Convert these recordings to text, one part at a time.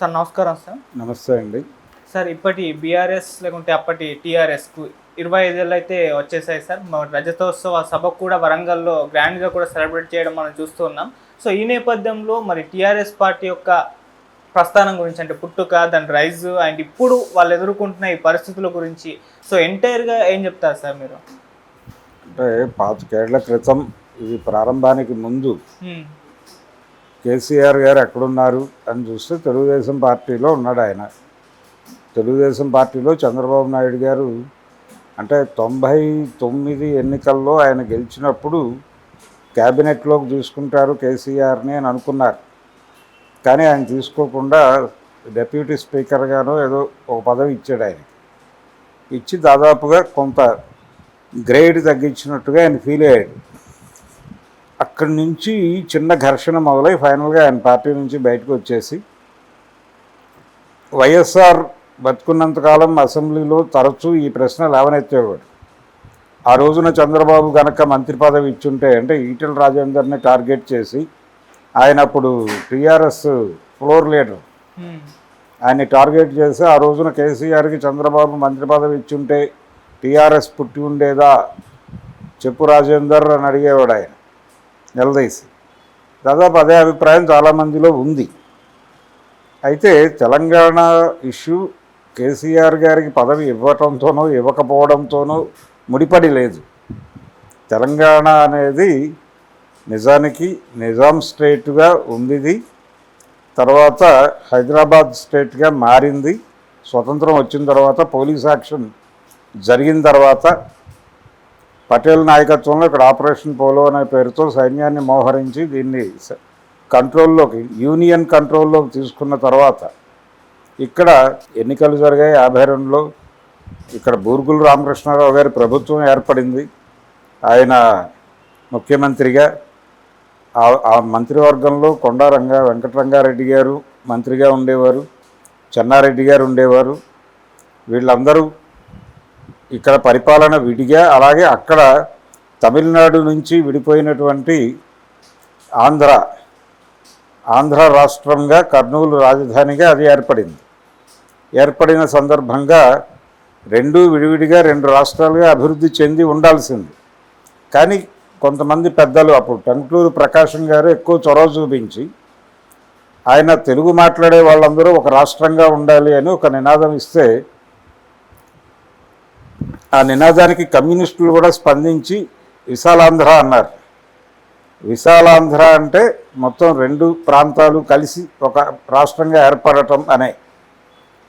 Sir నమస్కారం sir. నమస్తే అండి. సార్ ఇప్పటి బీఆర్ఎస్ లేకుంటే అప్పటి టీఆర్ఎస్కు ఇరవై ఐదేళ్ళు అయితే వచ్చేసాయి సార్. మన రజతోత్సవ సభ కూడా వరంగల్లో గ్రాండ్గా కూడా సెలబ్రేట్ చేయడం మనం చూస్తూ ఉన్నాం. సో ఈ నేపథ్యంలో మరి టీఆర్ఎస్ పార్టీ యొక్క ప్రస్థానం గురించి అంటే పుట్టుక దాని రైజ్ అండ్ ఇప్పుడు వాళ్ళు ఎదుర్కొంటున్న ఈ పరిస్థితుల గురించి. సో ఎంటైర్గా ఏం చెప్తారు సార్ మీరు? అంటే పాతికేళ్ళ క్రితం ఇది ప్రారంభానికి ముందు. కేసీఆర్ గారు ఎక్కడున్నారు అని చూస్తే తెలుగుదేశం పార్టీలో ఉన్నాడు ఆయన. తెలుగుదేశం పార్టీలో చంద్రబాబు నాయుడు గారు అంటే తొంభై తొమ్మిది ఎన్నికల్లో ఆయన గెలిచినప్పుడు క్యాబినెట్లోకి తీసుకుంటారు కేసీఆర్ని అని అనుకున్నారు. కానీ ఆయన తీసుకోకుండా డెప్యూటీ స్పీకర్గానో ఏదో ఒక పదవి ఇచ్చాడు ఆయన ఇచ్చి దాదాపుగా కొంత గ్రేడ్ తగ్గించినట్టుగా ఆయన ఫీల్ అయ్యాడు. అక్కడి నుంచి చిన్న ఘర్షణ మొదలై ఫైనల్గా ఆయన పార్టీ నుంచి బయటకు వచ్చేసి వైఎస్ఆర్ బతుకున్నంతకాలం అసెంబ్లీలో తరచూ ఈ ప్రశ్న లేవనెత్తేవాడు. ఆ రోజున చంద్రబాబు గనక మంత్రి పదవి ఇచ్చుంటే అంటే ఈటెల రాజేందర్ని టార్గెట్ చేసి ఆయన అప్పుడు టీఆర్ఎస్ ఫ్లోర్ లీడర్. హ్మ్. ఆయన్ని టార్గెట్ చేసి ఆ రోజున కేసీఆర్కి చంద్రబాబు మంత్రి పదవి ఇచ్చుంటే టీఆర్ఎస్ పుట్టి ఉండేదా? చెప్పు రాజేందర్ అని అడిగేవాడు ఆయన. నిలదీసి. దాదాపు అదే అభిప్రాయం చాలామందిలో ఉంది. అయితే తెలంగాణ ఇష్యూ కేసీఆర్ గారికి పదవి ఇవ్వటంతోనో ఇవ్వకపోవడంతోనో ముడిపడి లేదు. తెలంగాణ అనేది నిజానికి నిజాం స్టేట్గా ఉంది తర్వాత హైదరాబాద్ స్టేట్గా మారింది. స్వతంత్రం వచ్చిన తర్వాత పోలీస్ యాక్షన్ జరిగిన తర్వాత పటేల్ నాయకత్వంలో ఇక్కడ ఆపరేషన్ పోలో అనే పేరుతో సైన్యాన్ని మోహరించి దీన్ని స- కంట్రోల్లోకి యూనియన్ కంట్రోల్లోకి తీసుకున్న తర్వాత ఇక్కడ ఎన్నికలు జరిగాయి. యాభై రెండులో ఇక్కడ బూర్గులు రామకృష్ణారావు గారి ప్రభుత్వం ఏర్పడింది. ఆయన ముఖ్యమంత్రిగా ఆ- ఆ మంత్రివర్గంలో కొండారంగ వెంకటరంగారెడ్డి గారు మంత్రిగా ఉండేవారు చెన్నారెడ్డి గారు ఉండేవారు. వీళ్ళందరూ ఇక్కడ పరిపాలన విడిగా అలాగే అక్కడ తమిళనాడు నుంచి విడిపోయినటువంటి ఆంధ్ర ఆంధ్ర రాష్ట్రంగా కర్నూలు రాజధానిగా అది ఏర్పడింది. ఏర్పడిన సందర్భంగా రెండు విడివిడిగా రెండు రాష్ట్రాలుగా అభివృద్ధి చెంది ఉండాల్సింది. కానీ కొంతమంది పెద్దలు అప్పుడు టంక్లూరు ప్రకాశం గారు ఎక్కువ చొరవ చూపించి ఆయన తెలుగు మాట్లాడే వాళ్ళందరూ ఒక రాష్ట్రంగా ఉండాలి అని ఒక నినాదం ఇస్తే ఆ నినాదానికి కమ్యూనిస్టులు కూడా స్పందించి విశాలాంధ్ర అన్నారు. విశాలాంధ్ర అంటే మొత్తం రెండు ప్రాంతాలు కలిసి ఒక రాష్ట్రంగా ఏర్పడటం అనే.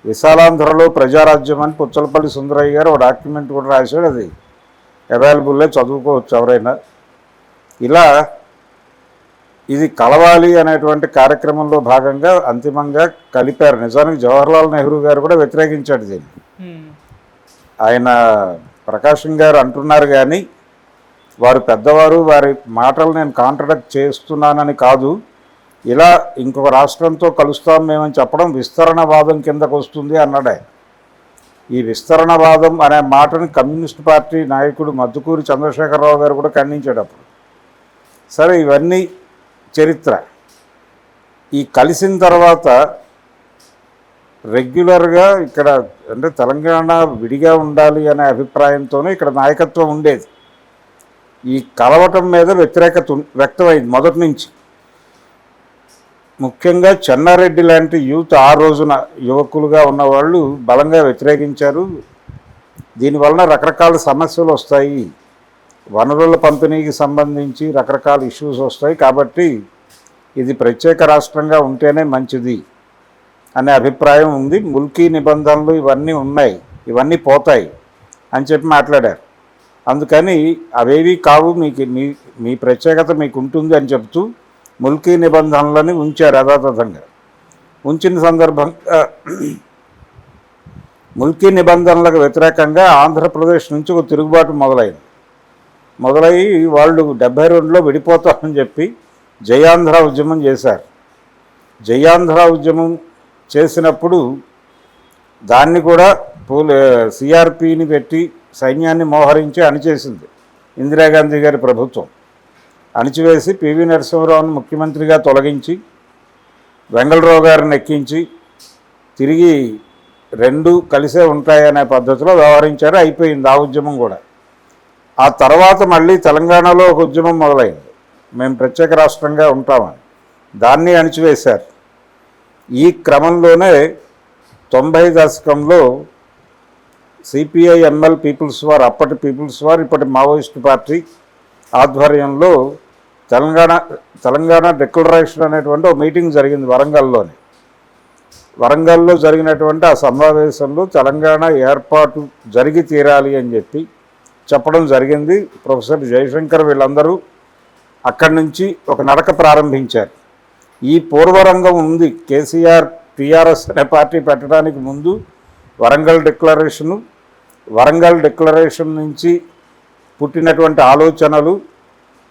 విశాలాంధ్రలో ప్రజారాజ్యం అని పుచ్చలపల్లి సుందరయ్య గారు ఒక డాక్యుమెంట్ కూడా రాశాడు అది. అవైలబుల్లో చదువుకోవచ్చు ఎవరైనా. ఇలా ఇది కలవాలి అనేటువంటి కార్యక్రమంలో భాగంగా అంతిమంగా కలిపారు. నిజానికి జవహర్లాల్ నెహ్రూ గారు కూడా వ్యతిరేకించాడు దీన్ని. ఆయన ప్రకాశం గారు అంటున్నారు కానీ వారు పెద్దవారు వారి మాటలు నేను కాంట్రడక్ట్ చేస్తున్నానని కాదు. ఇలా ఇంకొక రాష్ట్రంతో కలుస్తాం మేమని చెప్పడం విస్తరణవాదం కిందకు వస్తుంది అన్నాడు ఆయన. ఈ విస్తరణవాదం అనే మాటని కమ్యూనిస్ట్ పార్టీ నాయకుడు మద్దుకూరి చంద్రశేఖరరావు గారు కూడా ఖండించేటప్పుడు. సరే ఇవన్నీ చరిత్ర. ఈ కలిసిన తర్వాత రెగ్యులర్గా ఇక్కడ అంటే తెలంగాణ విడిగా ఉండాలి అనే అభిప్రాయంతోనే ఇక్కడ నాయకత్వం ఉండేది. ఈ కలవటం మీద వ్యతిరేకత వ్యక్తమైంది మొదటి నుంచి. ముఖ్యంగా చెన్నారెడ్డి లాంటి యూత్ ఆ రోజున యువకులుగా ఉన్నవాళ్ళు బలంగా వ్యతిరేకించారు. దీనివలన రకరకాల సమస్యలు వస్తాయి. వనరుల పంపిణీకి సంబంధించి రకరకాల ఇష్యూస్ వస్తాయి కాబట్టి ఇది ప్రత్యేక రాష్ట్రంగా ఉంటేనే మంచిది. అనే అభిప్రాయం ఉంది. ముల్కీ నిబంధనలు ఇవన్నీ ఉన్నాయి. ఇవన్నీ పోతాయి అని చెప్పి మాట్లాడారు. అందుకని అవేవి కావు. మీకు మీ మీ ప్రత్యేకత మీకు ఉంటుంది అని చెప్తూ ముల్కీ నిబంధనలని ఉంచారు యథాతథంగా. ఉంచిన సందర్భంగా ముల్కీ నిబంధనలకు వ్యతిరేకంగా ఆంధ్రప్రదేశ్ నుంచి ఒక తిరుగుబాటు మొదలైంది. మొదలయ్యి వాళ్ళు డెబ్బై రెండులో విడిపోతామని చెప్పి జయాంధ్ర ఉద్యమం చేశారు. జయాంధ్ర ఉద్యమం చేసినప్పుడు దాన్ని కూడా పోలీ సిఆర్పిని పెట్టి సైన్యాన్ని మోహరించి అణిచేసింది ఇందిరాగాంధీ గారి ప్రభుత్వం. అణిచివేసి పివి నరసింహరావును ముఖ్యమంత్రిగా తొలగించి వెంగళరావు గారిని ఎక్కించి తిరిగి రెండు కలిసే ఉంటాయనే పద్ధతిలో వ్యవహరించారు. అయిపోయింది ఆ ఉద్యమం కూడా. ఆ తర్వాత మళ్ళీ తెలంగాణలో ఒక ఉద్యమం మొదలైంది. మేము ప్రత్యేక రాష్ట్రంగా ఉంటామని. దాన్ని అణిచివేశారు. ఈ క్రమంలోనే తొంభై దశకంలో సిపిఐ ఎంఎల్ పీపుల్స్ వార్ అప్పటి పీపుల్స్ వార్ ఇప్పటి మావోయిస్ట్ పార్టీ ఆధ్వర్యంలో తెలంగాణ తెలంగాణ డిక్లరేషన్ అనేటువంటి ఒక మీటింగ్ జరిగింది వరంగల్లోని. వరంగల్లో జరిగినటువంటి ఆ సమావేశంలో తెలంగాణ ఏర్పాటు జరిగి తీరాలి అని చెప్పి చెప్పడం జరిగింది. ప్రొఫెసర్ జయశంకర్ వీళ్ళందరూ అక్కడి నుంచి ఒక నడక ప్రారంభించారు. ఈ పూర్వరంగం ఉంది. కేసీఆర్ టీఆర్ఎస్ అనే పార్టీ పెట్టడానికి ముందు వరంగల్ డిక్లరేషను వరంగల్ డిక్లరేషన్ నుంచి పుట్టినటువంటి ఆలోచనలు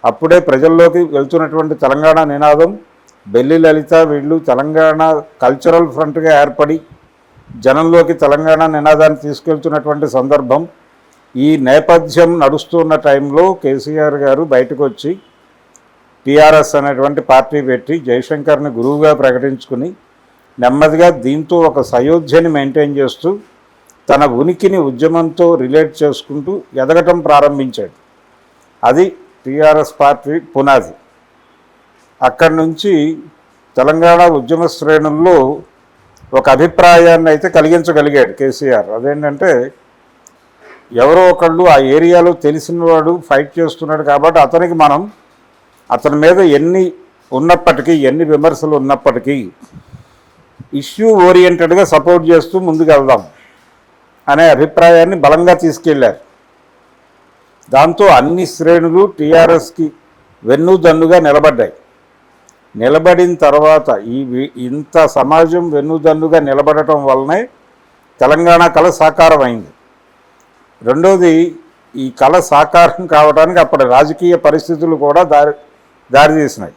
అప్పుడే ప్రజల్లోకి వెళ్తున్నటువంటి తెలంగాణ నినాదం బెల్లి లలిత వీళ్ళు తెలంగాణ కల్చరల్ ఫ్రంట్గా ఏర్పడి జనంలోకి తెలంగాణ నినాదాన్ని తీసుకెళ్తున్నటువంటి సందర్భం ఈ నేపథ్యం నడుస్తున్న టైంలో కేసీఆర్ గారు బయటకు వచ్చి టీఆర్ఎస్ అనేటువంటి పార్టీ పెట్టి జయశంకర్ని గురువుగా ప్రకటించుకుని నెమ్మదిగా దీంతో ఒక సయోధ్యని మెయింటైన్ చేస్తూ తన ఉనికిని ఉద్యమంతో రిలేట్ చేసుకుంటూ ఎదగటం ప్రారంభించాడు. అది టీఆర్ఎస్ పార్టీ పునాది. అక్కడి నుంచి తెలంగాణ ఉద్యమ శ్రేణుల్లో ఒక అభిప్రాయాన్ని అయితే కలిగించగలిగాడు కేసీఆర్. అదేంటంటే ఎవరో ఒకళ్ళు ఆ ఏరియాలో తెలిసినవాడు ఫైట్ చేస్తున్నాడు కాబట్టి అతనికి మనం అతని మీద ఎన్ని ఉన్నప్పటికీ ఎన్ని విమర్శలు ఉన్నప్పటికీ ఇష్యూ ఓరియంటెడ్గా సపోర్ట్ చేస్తూ ముందుకెళ్దాం అనే అభిప్రాయాన్ని బలంగా తీసుకెళ్ళారు. దాంతో అన్ని శ్రేణులు టీఆర్ఎస్కి వెన్నుదన్నుగా నిలబడ్డాయి. నిలబడిన తర్వాత ఈ వి- ఇంత సమాజం వెన్నుదన్నుగా నిలబడటం వల్లనే తెలంగాణ కళ సాకారం అయింది రెండోది ఈ కళ సాకారం కావడానికి అప్పటి రాజకీయ పరిస్థితులు కూడా దారి దారితీసినాయి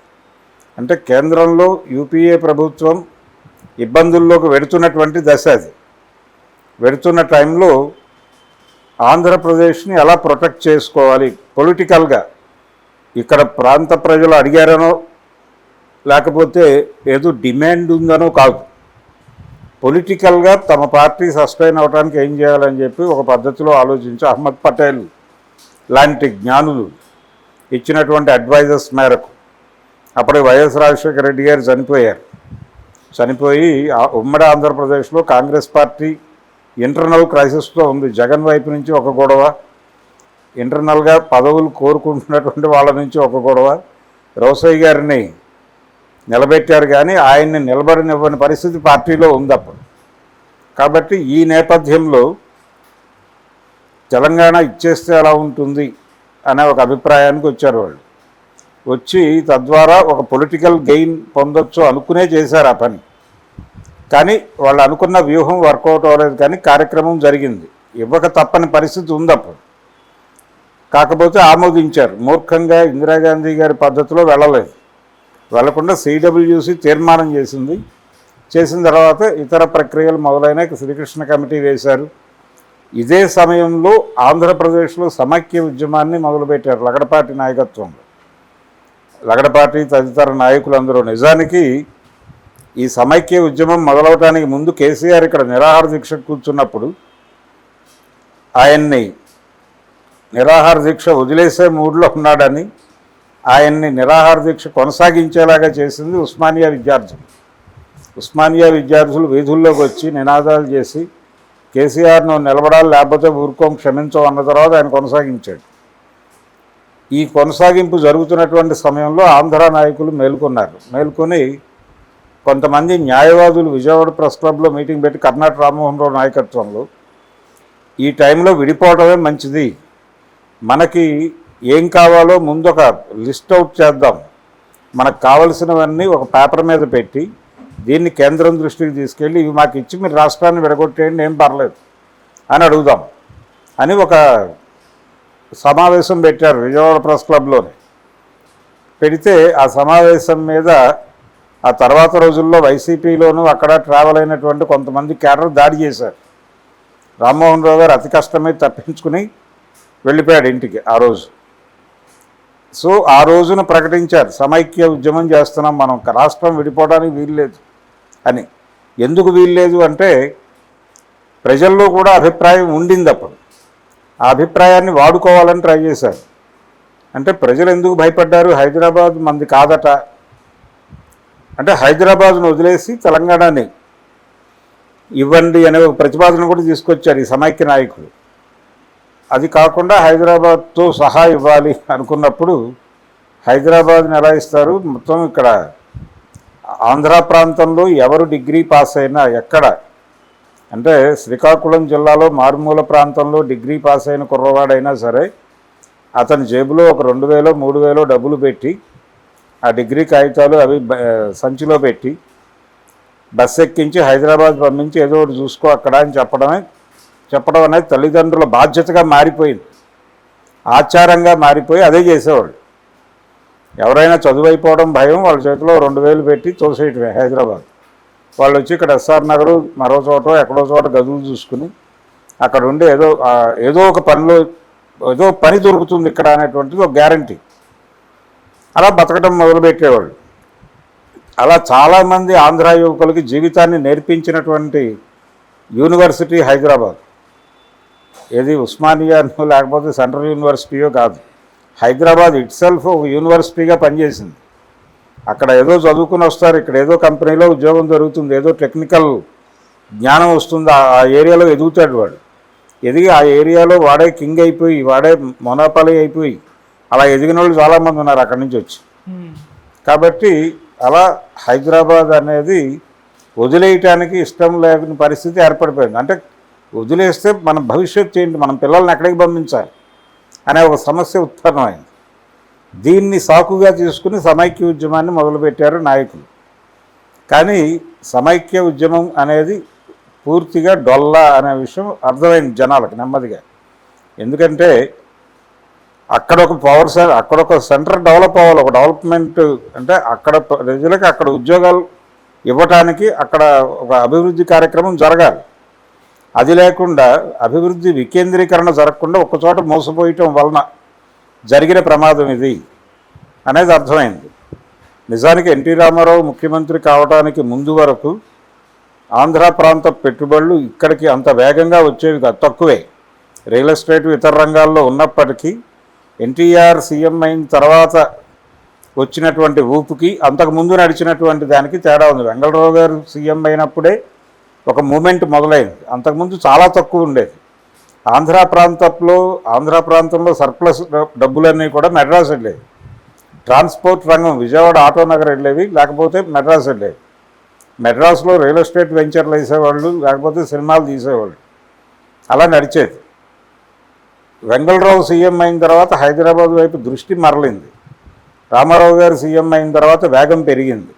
అంటే కేంద్రంలో యూపీఏ ప్రభుత్వం ఇబ్బందుల్లోకి వెడుతున్నటువంటి దశ అది. వెడుతున్న టైంలో ఆంధ్రప్రదేశ్ని ఎలా ప్రొటెక్ట్ చేసుకోవాలి? పొలిటికల్గా ఇక్కడ ప్రాంత ప్రజలు అడిగారనో లేకపోతే ఏదో డిమాండ్ ఉందనో కాదు. పొలిటికల్గా తమ పార్టీ సస్టైన్ అవడానికి ఏం చేయాలని చెప్పి ఒక పద్ధతిలో ఆలోచించి అహ్మద్ పటేల్ లాంటి జ్ఞానులు. ఇచ్చినటువంటి అడ్వైజర్స్ మేరకు. అప్పుడు వైఎస్ రాజశేఖర రెడ్డి గారు చనిపోయారు. చనిపోయి ఉమ్మడి ఆంధ్రప్రదేశ్లో కాంగ్రెస్ పార్టీ ఇంటర్నల్ క్రైసిస్తో ఉంది. జగన్ వైపు నుంచి ఒక గొడవ ఇంటర్నల్గా పదవులు కోరుకుంటున్నటువంటి వాళ్ళ నుంచి ఒక గొడవ. రోసయ్య గారిని నిలబెట్టారు కానీ ఆయన్ని నిలబడనివ్వని పరిస్థితి పార్టీలో ఉంది అప్పుడు కాబట్టి ఈ నేపథ్యంలో తెలంగాణ ఇచ్చేస్తే ఎలా ఉంటుంది? అనే ఒక అభిప్రాయానికి వచ్చారు వాళ్ళు. వచ్చి తద్వారా ఒక పొలిటికల్ గెయిన్ పొందొచ్చు అనుకునే చేశారు ఆ పని. కానీ వాళ్ళు అనుకున్న వ్యూహం వర్కౌట్ అవ్వలేదు కానీ కార్యక్రమం జరిగింది. ఇవ్వక తప్పని పరిస్థితి ఉంది అప్పుడు. కాకపోతే ఆమోదించారు. మూర్ఖంగా ఇందిరాగాంధీ గారి పద్ధతిలో వెళ్ళలేదు. వెళ్ళకుండా సిడబ్ల్యూసి తీర్మానం చేసింది. చేసిన తర్వాత ఇతర ప్రక్రియలు మొదలైన శ్రీకృష్ణ కమిటీ వేశారు. ఇదే సమయంలో ఆంధ్రప్రదేశ్లో సమాఖ్య ఉద్యమాన్ని మొదలుపెట్టారు లగడపాటి నాయకత్వంలో లగడపాటి తదితర నాయకులందరూ. నిజానికి ఈ సమైక్య ఉద్యమం మొదలవటానికి ముందు కేసీఆర్ ఇక్కడ నిరాహార దీక్ష కూర్చున్నప్పుడు ఆయన్ని నిరాహార దీక్ష వదిలేసే మూడ్లో ఉన్నాడని ఆయన్ని నిరాహార దీక్ష కొనసాగించేలాగా చేసింది ఉస్మానియా విద్యార్థులు. ఉస్మానియా విద్యార్థులు వీధుల్లోకి వచ్చి నినాదాలు చేసి కేసీఆర్ను నిలబడాలి లేకపోతే ఊరుకోం క్షమించం అన్న తర్వాత ఆయన కొనసాగించాడు. ఈ కొనసాగింపు జరుగుతున్నటువంటి సమయంలో ఆంధ్ర నాయకులు మేల్కొన్నారు. మేల్కొని కొంతమంది న్యాయవాదులు విజయవాడ ప్రెస్ క్లబ్లో మీటింగ్ పెట్టి కర్ణాటక రామ్మోహన్ రావు నాయకత్వంలో ఈ టైంలో విడిపోవడమే మంచిది. మనకి ఏం కావాలో ముందు ఒక లిస్ట్ అవుట్ చేద్దాం. మనకు కావలసినవన్నీ ఒక పేపర్ మీద పెట్టి దీన్ని కేంద్రం దృష్టికి తీసుకెళ్ళి ఇవి మాకు ఇచ్చి మీరు రాష్ట్రాన్ని విడగొట్టేయండి ఏం పర్లేదు అని అడుగుదాం. అని ఒక సమావేశం పెట్టారు విజయవాడ ప్రెస్ క్లబ్లోనే. పెడితే ఆ సమావేశం మీద ఆ తర్వాత రోజుల్లో వైసీపీలోనూ అక్కడ ట్రావెల్ అయినటువంటి కొంతమంది క్యాడర్ దాడి చేశారు. రామ్మోహన్ రావు గారు అతి కష్టమే తప్పించుకుని వెళ్ళిపోయాడు ఇంటికి ఆ రోజు. సో ఆ రోజున ప్రకటించారు సమైక్య ఉద్యమం చేస్తున్నాం మనం రాష్ట్రం విడిపోవడానికి వీల్లేదు అని. ఎందుకు వీల్లేదు అంటే ప్రజల్లో కూడా అభిప్రాయం ఉండింది అప్పుడు. ఆ అభిప్రాయాన్ని వాడుకోవాలని ట్రై చేశారు. అంటే ప్రజలు ఎందుకు భయపడ్డారు? హైదరాబాద్ మంది కాదట. అంటే హైదరాబాద్ను వదిలేసి తెలంగాణని ఇవ్వండి అనే ఒక ప్రతిపాదన కూడా తీసుకొచ్చారు ఈ సమైక్య నాయకులు. అది కాకుండా హైదరాబాద్తో సహా ఇవ్వాలి అనుకున్నప్పుడు హైదరాబాద్ని ఎలా ఇస్తారు? మొత్తం ఇక్కడ ఆంధ్ర ప్రాంతంలో ఎవరు డిగ్రీ పాస్ అయినా ఎక్కడ? అంటే శ్రీకాకుళం జిల్లాలో మారుమూల ప్రాంతంలో డిగ్రీ పాస్ అయిన కుర్రవాడైనా సరే అతని జేబులో ఒక రెండు వేలో మూడు వేలో డబ్బులు పెట్టి ఆ డిగ్రీ కాగితాలు అవి సంచిలో పెట్టి బస్ ఎక్కించి హైదరాబాద్ పంపించి ఏదో ఒకటి చూసుకో అక్కడ అని చెప్పడమే చెప్పడం అనేది తల్లిదండ్రుల బాధ్యతగా మారిపోయింది. ఆచారంగా మారిపోయి అదే చేసేవాళ్ళు. ఎవరైనా చదువు అయిపోవడం భయం వాళ్ళ చేతిలో రెండు వేలు పెట్టి తోసేయటమే హైదరాబాద్. వాళ్ళు వచ్చి ఇక్కడ ఎస్ఆర్ నగరు మరో చోట ఎక్కడో చోట గదులు చూసుకుని అక్కడ ఉండి ఏదో ఏదో ఒక పనిలో ఏదో పని దొరుకుతుంది ఇక్కడ అనేటువంటిది ఒక గ్యారంటీ. అలా బతకడం మొదలుపెట్టేవాళ్ళు. అలా చాలామంది ఆంధ్ర యువకులకి జీవితాన్ని నేర్పించినటువంటి యూనివర్సిటీ హైదరాబాద్. ఏది ఉస్మానియాను లేకపోతే సెంట్రల్ యూనివర్సిటీయో కాదు. హైదరాబాద్ ఇట్ సెల్ఫ్ ఒక యూనివర్సిటీగా పనిచేసింది. అక్కడ ఏదో చదువుకుని వస్తారు ఇక్కడ ఏదో కంపెనీలో ఉద్యోగం దొరుకుతుంది ఏదో టెక్నికల్ జ్ఞానం వస్తుంది ఆ ఏరియాలో ఎదుగుతాడు వాడు. ఎదిగి ఆ ఏరియాలో వాడే కింగ్ అయిపోయి వాడే మొనోపలి అయిపోయి అలా ఎదిగిన వాళ్ళు చాలామంది ఉన్నారు అక్కడి నుంచి వచ్చి. కాబట్టి అలా హైదరాబాద్ అనేది వదిలేయటానికి ఇష్టం లేని పరిస్థితి ఏర్పడిపోయింది. అంటే వదిలేస్తే మన భవిష్యత్తు ఏంటి మనం పిల్లల్ని ఎక్కడికి పంపించాలి అనే ఒక సమస్య ఉత్పన్నమైంది. దీన్ని సాకుగా తీసుకుని సమైక్య ఉద్యమాన్ని మొదలుపెట్టారు నాయకులు. కానీ సమైక్య ఉద్యమం అనేది పూర్తిగా డొల్ల అనే విషయం అర్థమైంది జనాలకు నెమ్మదిగా. ఎందుకంటే అక్కడ ఒక పవర్ అక్కడ ఒక సెంటర్ డెవలప్ అవ్వాలి ఒక డెవలప్మెంట్ అంటే అక్కడ ప్రజలకు అక్కడ ఉద్యోగాలు ఇవ్వటానికి అక్కడ ఒక అభివృద్ధి కార్యక్రమం జరగాలి. అది లేకుండా అభివృద్ధి వికేంద్రీకరణ జరగకుండా ఒక్కచోట మోసపోయటం వలన జరిగిన ప్రమాదం ఇది అనేది అర్థమైంది. నిజానికి ఎన్టీ రామారావు ముఖ్యమంత్రి కావడానికి ముందు వరకు ఆంధ్ర ప్రాంత పెట్టుబడులు ఇక్కడికి అంత వేగంగా వచ్చేవి కాదు తక్కువే. రియల్ ఎస్టేట్ ఇతర రంగాల్లో ఉన్నప్పటికీ ఎన్టీఆర్ సీఎం అయిన తర్వాత వచ్చినటువంటి ఊపుకి అంతకు ముందు నడిచినటువంటి దానికి తేడా ఉంది. వెంగళరావు గారు సీఎం అయినప్పుడే ఒక మూమెంట్ మొదలైంది. అంతకుముందు చాలా తక్కువ ఉండేది. ఆంధ్ర ప్రాంతంలో ఆంధ్ర ప్రాంతంలో సర్ప్లస్ డబ్బులన్నీ కూడా మెడ్రాస్ వెళ్ళేవి. ట్రాన్స్పోర్ట్ రంగం విజయవాడ ఆటో నగర్ వెళ్ళేవి లేకపోతే మెడ్రాస్ వెళ్ళేవి. మెడ్రాస్లో రియల్ ఎస్టేట్ వెంచర్లు వేసేవాళ్ళు లేకపోతే సినిమాలు తీసేవాళ్ళు. అలా నడిచేది. వెంగళరావు సీఎం అయిన తర్వాత హైదరాబాద్ వైపు దృష్టి మరలింది. రామారావు గారు సీఎం అయిన తర్వాత వేగం పెరిగింది.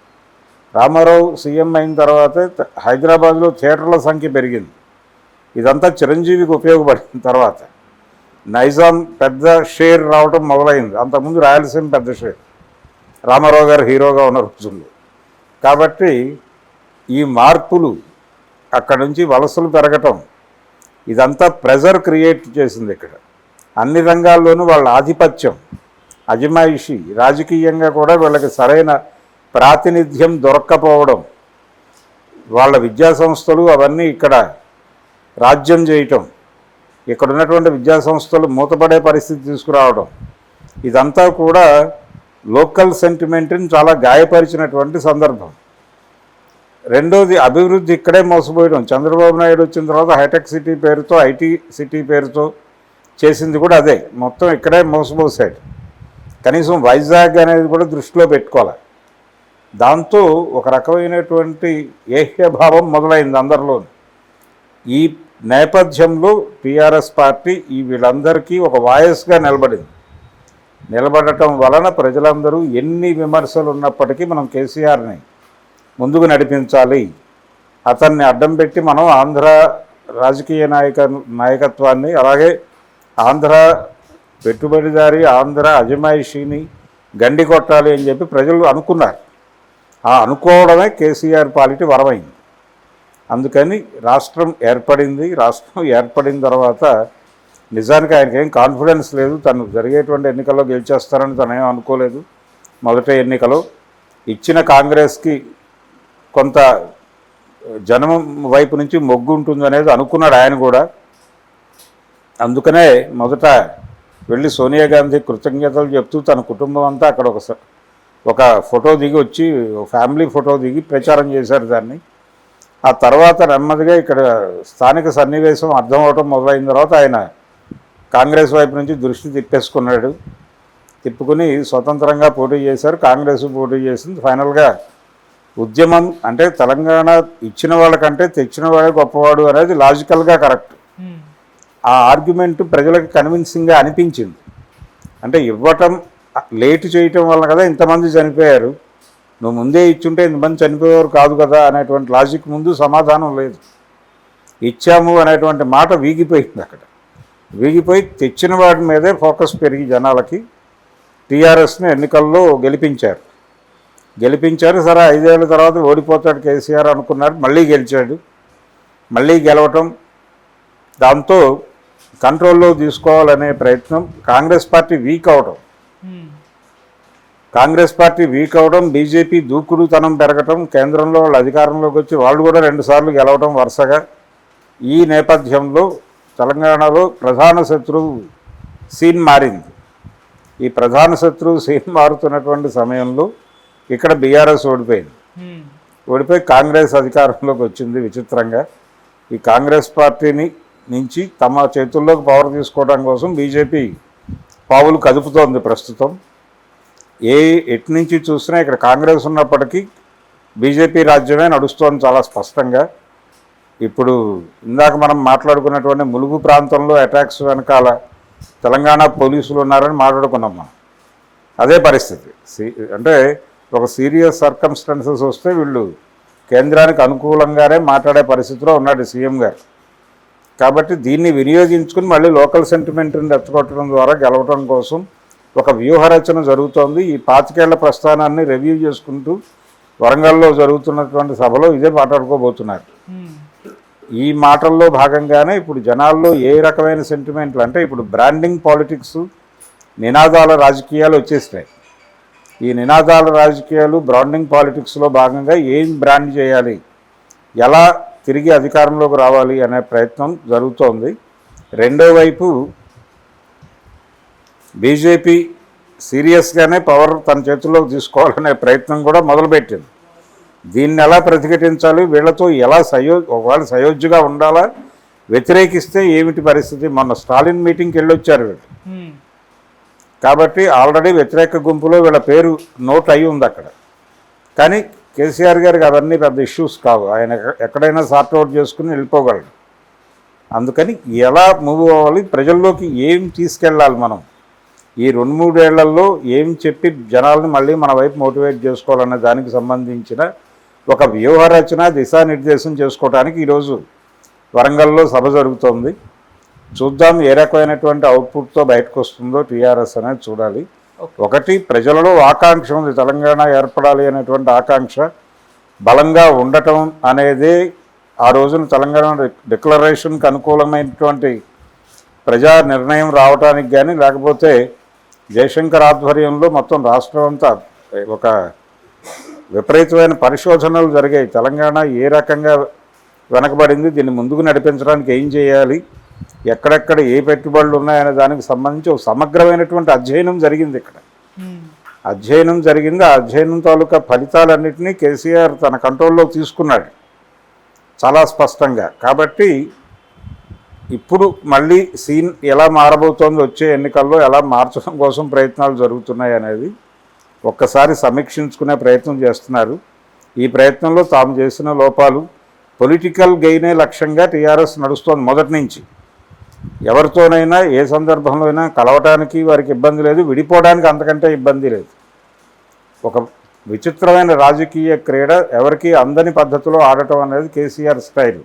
రామారావు సీఎం అయిన తర్వాత హైదరాబాద్లో థియేటర్ల సంఖ్య పెరిగింది. ఇదంతా చిరంజీవికి ఉపయోగపడిన తర్వాత నైజాం పెద్ద షేర్ రావటం మొదలైంది. అంతకుముందు రాయలసీమ పెద్ద షేర్. రామారావు గారు హీరోగా ఉన్న రోజుల్లో. కాబట్టి ఈ మార్పులు అక్కడ నుంచి వలసలు పెరగటం ఇదంతా ప్రెజర్ క్రియేట్ చేసింది ఇక్కడ. అన్ని రంగాల్లోనూ వాళ్ళ ఆధిపత్యం అజమాయిషి రాజకీయంగా కూడా వీళ్ళకి సరైన ప్రాతినిధ్యం దొరక్కపోవడం వాళ్ళ విద్యా సంస్థలు అవన్నీ ఇక్కడ రాజ్యం చేయటం ఇక్కడ ఉన్నటువంటి విద్యా సంస్థలు మూతపడే పరిస్థితి తీసుకురావడం ఇదంతా కూడా లోకల్ సెంటిమెంట్ని చాలా గాయపరిచినటువంటి సందర్భం. రెండోది అభివృద్ధి ఇక్కడే మోసపోయడం. చంద్రబాబు నాయుడు వచ్చిన తర్వాత హైటెక్ సిటీ పేరుతో ఐటీ సిటీ పేరుతో చేసింది కూడా అదే. మొత్తం ఇక్కడే మోసపోసాడు కనీసం వైజాగ్ అనేది కూడా దృష్టిలో పెట్టుకోవాలి. దాంతో ఒక రకమైనటువంటి ఏహ్యభావం మొదలైంది అందరిలో ఈ నేపథ్యంలో టీఆర్ఎస్ పార్టీ ఈ వీళ్ళందరికీ ఒక వాయస్గా నిలబడింది. నిలబడటం వలన ప్రజలందరూ ఎన్ని విమర్శలు ఉన్నప్పటికీ మనం కేసీఆర్ని ముందుకు నడిపించాలి. అతన్ని అడ్డం పెట్టి మనం ఆంధ్ర రాజకీయ నాయక నాయకత్వాన్ని అలాగే ఆంధ్ర పెట్టుబడిదారి ఆంధ్ర అజమాయిషీని గండి కొట్టాలి అని చెప్పి ప్రజలు అనుకున్నారు. ఆ అనుకోవడమే కేసీఆర్ పాలిటీ వరమైంది. అందుకని రాష్ట్రం ఏర్పడింది రాష్ట్రం ఏర్పడిన తర్వాత నిజానికి ఆయనకి ఏం కాన్ఫిడెన్స్ లేదు. తను జరిగేటువంటి ఎన్నికల్లో గెలిచేస్తారని తను ఏం అనుకోలేదు. మొదట ఎన్నికలో ఇచ్చిన కాంగ్రెస్కి కొంత జనం వైపు నుంచి మొగ్గు ఉంటుంది అనేది అనుకున్నాడు ఆయన కూడా. అందుకనే మొదట వెళ్ళి సోనియా గాంధీ కృతజ్ఞతలు చెప్తూ తన కుటుంబం అంతా అక్కడ ఒక ఒక ఫోటో దిగి వచ్చి ఫ్యామిలీ ఫోటో దిగి ప్రచారం చేశారు దాన్ని. ఆ తర్వాత నెమ్మదిగా ఇక్కడ స్థానిక సన్నివేశం అర్థం అవటం మొదలైన తర్వాత ఆయన కాంగ్రెస్ వైపు నుంచి దృష్టి తిప్పేసుకున్నాడు. తిప్పుకుని స్వతంత్రంగా పోటీ చేశారు. కాంగ్రెస్ పోటీ చేసింది. ఫైనల్గా ఉద్యమం అంటే తెలంగాణ ఇచ్చిన వాళ్ళకంటే తెచ్చిన వాడే గొప్పవాడు అనేది లాజికల్గా కరెక్ట్. ఆ ఆర్గ్యుమెంట్ ప్రజలకు కన్విన్సింగ్గా అనిపించింది. అంటే ఇవ్వటం లేటు చేయటం వల్ల కదా ఇంతమంది చనిపోయారు. నువ్వు ముందే ఇచ్చుంటే ఇంతమంది చనిపోయేవారు కాదు కదా అనేటువంటి లాజిక్ ముందు సమాధానం లేదు. ఇచ్చాము అనేటువంటి మాట వీగిపోయింది అక్కడ. వీగిపోయి తెచ్చిన వాటి మీదే ఫోకస్ పెరిగి జనాలకి టీఆర్ఎస్ని ఎన్నికల్లో గెలిపించారు. గెలిపించారు సరే ఐదేళ్ళ తర్వాత ఓడిపోతాడు కేసీఆర్ అనుకున్నారు మళ్ళీ గెలిచాడు. మళ్ళీ గెలవటం దాంతో కంట్రోల్లో తీసుకోవాలనే ప్రయత్నం కాంగ్రెస్ పార్టీ వీక్ అవడం కాంగ్రెస్ పార్టీ వీక్ అవడం బీజేపీ దూకుడుతనం పెరగటం కేంద్రంలో వాళ్ళు అధికారంలోకి వచ్చి వాళ్ళు కూడా రెండుసార్లు గెలవడం వరుసగా. ఈ నేపథ్యంలో తెలంగాణలో ప్రధాన శత్రువు సీన్ మారింది. ఈ ప్రధాన శత్రువు సీన్ మారుతున్నటువంటి సమయంలో ఇక్కడ బీఆర్ఎస్ ఓడిపోయింది. ఓడిపోయి కాంగ్రెస్ అధికారంలోకి వచ్చింది విచిత్రంగా. ఈ కాంగ్రెస్ పార్టీని నుంచి తమ చేతుల్లోకి పవర్ తీసుకోవడం కోసం బీజేపీ పావులు కదుపుతోంది ప్రస్తుతం. ఏ ఎటు నుంచి చూసినా ఇక్కడ కాంగ్రెస్ ఉన్నప్పటికీ బీజేపీ రాజ్యమే నడుస్తోంది చాలా స్పష్టంగా. ఇప్పుడు ఇందాక మనం మాట్లాడుకున్నటువంటి ములుగు ప్రాంతంలో అటాక్స్ వెనకాల తెలంగాణ పోలీసులు ఉన్నారని మాట్లాడుకున్నాం మనం. అదే పరిస్థితి. సీ- అంటే ఒక సీరియస్ సర్కమ్స్టాన్సెస్ వస్తే వీళ్ళు కేంద్రానికి అనుకూలంగానే మాట్లాడే పరిస్థితిలో ఉన్నాడు సీఎం గారు. కాబట్టి దీన్ని వినియోగించుకుని మళ్ళీ లోకల్ సెంటిమెంట్ని రెచ్చగొట్టడం ద్వారా గెలవడం కోసం ఒక వ్యూహరచన జరుగుతోంది. ఈ పాతికేళ్ళ ప్రస్థానాన్ని రివ్యూ చేసుకుంటూ వరంగల్లో జరుగుతున్నటువంటి సభలో ఇదే మాట్లాడుకోబోతున్నారు ఈ మాటల్లో భాగంగానే ఇప్పుడు జనాల్లో ఏ రకమైన సెంటిమెంట్లు అంటే ఇప్పుడు బ్రాండింగ్ పాలిటిక్స్ నినాదాల రాజకీయాలు వచ్చేసినాయి. ఈ నినాదాల రాజకీయాలు బ్రాండింగ్ పాలిటిక్స్లో భాగంగా ఏం బ్రాండ్ చేయాలి? ఎలా తిరిగి అధికారంలోకి రావాలి అనే ప్రయత్నం జరుగుతోంది. రెండో వైపు బీజేపీ సీరియస్గానే పవర్ తన చేతుల్లోకి తీసుకోవాలనే ప్రయత్నం కూడా మొదలుపెట్టింది. దీన్ని ఎలా ప్రతిఘటించాలి? వీళ్ళతో ఎలా సయో ఒకవేళ సయోధ్యగా ఉండాలా? వ్యతిరేకిస్తే ఏమిటి పరిస్థితి? మొన్న స్టాలిన్ మీటింగ్కి వెళ్ళొచ్చారు వీళ్ళు. కాబట్టి ఆల్రెడీ వ్యతిరేక గుంపులో వీళ్ళ పేరు నోట్ అయి ఉంది అక్కడ. కానీ కేసీఆర్ గారికి అవన్నీ పెద్ద ఇష్యూస్ కావు. ఆయన ఎక్కడైనా సార్ట్అవుట్ చేసుకుని వెళ్ళిపోగలడు. అందుకని ఎలా మూవ్ అవ్వాలి ప్రజల్లోకి ఏం తీసుకెళ్ళాలి మనం? ఈ రెండు మూడేళ్ళలో ఏం చెప్పి జనాలను మళ్ళీ మన వైపు మోటివేట్ చేసుకోవాలనే దానికి సంబంధించిన ఒక వ్యూహరచన దిశానిర్దేశం చేసుకోవడానికి ఈరోజు వరంగల్లో సభ జరుగుతోంది. చూద్దాం ఏ రకమైనటువంటి అవుట్పుట్తో బయటకు వస్తుందో టీఆర్ఎస్ అనేది చూడాలి. ఒకటి ప్రజలలో ఆకాంక్ష ఉంది. తెలంగాణ ఏర్పడాలి అనేటువంటి ఆకాంక్ష బలంగా ఉండటం అనేది ఆ రోజున తెలంగాణ డిక్లరేషన్కి అనుకూలమైనటువంటి ప్రజా నిర్ణయం రావడానికి కానీ లేకపోతే జయశంకర్ ఆధ్వర్యంలో మొత్తం రాష్ట్రం అంతా ఒక విపరీతమైన పరిశోధనలు జరిగాయి. తెలంగాణ ఏ రకంగా వెనకబడింది దీన్ని ముందుకు నడిపించడానికి ఏం చేయాలి ఎక్కడెక్కడ ఏ పెట్టుబడులు ఉన్నాయనే దానికి సంబంధించి ఒక సమగ్రమైనటువంటి అధ్యయనం జరిగింది ఇక్కడ. అధ్యయనం జరిగింది. ఆ అధ్యయనం తాలూకా ఫలితాలన్నింటినీ కేసీఆర్ తన కంట్రోల్లోకి తీసుకున్నాడు. చాలా స్పష్టంగా. కాబట్టి ఇప్పుడు మళ్ళీ సీన్ ఎలా మారబోతోంది వచ్చే ఎన్నికల్లో ఎలా మార్చడం కోసం ప్రయత్నాలు జరుగుతున్నాయి అనేది ఒక్కసారి సమీక్షించుకునే ప్రయత్నం చేస్తున్నారు. ఈ ప్రయత్నంలో తాము చేసిన లోపాలు పొలిటికల్ గెయినే లక్ష్యంగా టీఆర్ఎస్ నడుస్తోంది మొదటి నుంచి. ఎవరితోనైనా ఏ సందర్భంలో అయినా కలవటానికి వారికి ఇబ్బంది లేదు విడిపోవడానికి అంతకంటే ఇబ్బంది లేదు. ఒక విచిత్రమైన రాజకీయ క్రీడ ఎవరికి అందని పద్ధతిలో ఆడటం అనేది కేసీఆర్ స్టైల్.